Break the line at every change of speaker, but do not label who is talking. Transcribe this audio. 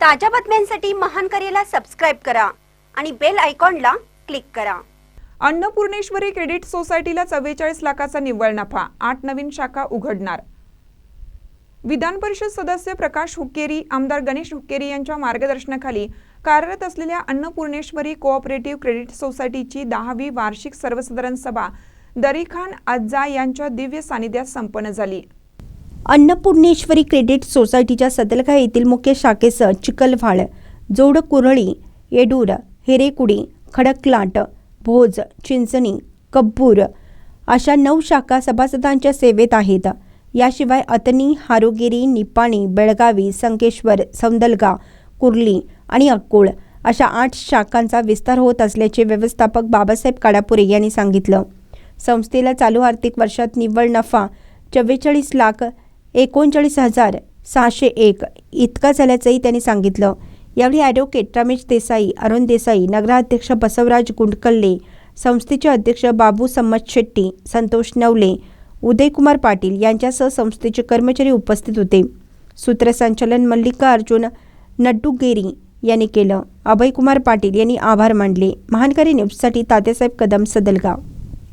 ताज्या बातम्यांसाठी महानकरेला सबस्क्राईब करा आणि बेल आयकॉनला क्लिक करा.
अन्नपूर्णेश्वरी क्रेडिट सोसायटीला चव्वेचाळीस लाखाचा निव्वळ नफा. आठ नवीन शाखा उघडणार. विधान परिषद सदस्य प्रकाश हुक्केरी आमदार गणेश हुक्केरी यांच्या मार्गदर्शनाखाली कार्यरत असलेल्या अन्नपूर्णेश्वरी कोऑपरेटिव्ह क्रेडिट सोसायटीची दहावी वार्षिक सर्वसाधारण सभा दरीखान अज्जा यांच्या दिव्य सानिध्यात संपन्न झाली.
अन्नपूर्णेश्वरी क्रेडिट सोसायटीच्या सदलगा येथील मुख्य शाखेसह जोड कुरळी येडूर हिरेकुडी खडकलाट भोज चिंचणी कब्बूर अशा नऊ शाखा सभासदांच्या सेवेत आहेत. याशिवाय अतनी हारोगिरी निपाणी बेळगावी संकेश्वर सौंदलगा कुर्ली आणि अक्कोळ अशा आठ शाखांचा विस्तार होत असल्याचे व्यवस्थापक बाबासाहेब काडापुरे यांनी सांगितलं. संस्थेला चालू आर्थिक वर्षात निव्वळ नफा चव्वेचाळीस लाख एकोणचाळीस हजार सहाशे एक. इतका झाल्याचंही त्यांनी सांगितलं. यावेळी ॲडव्होकेट रमेश देसाई अरुण देसाई नगराध्यक्ष बसवराज गुंडकल्ले संस्थेचे अध्यक्ष बाबू संमत शेट्टी संतोष नवले उदयकुमार पाटील यांच्यासह संस्थेचे कर्मचारी उपस्थित होते. सूत्रसंचालन मल्लिका अर्जुन नड्डूगेरी यांनी केलं. अभयकुमार पाटील यांनी आभार मानले. महानकरी न्यूजसाठी तात्यासाहेब कदम सदलगाव.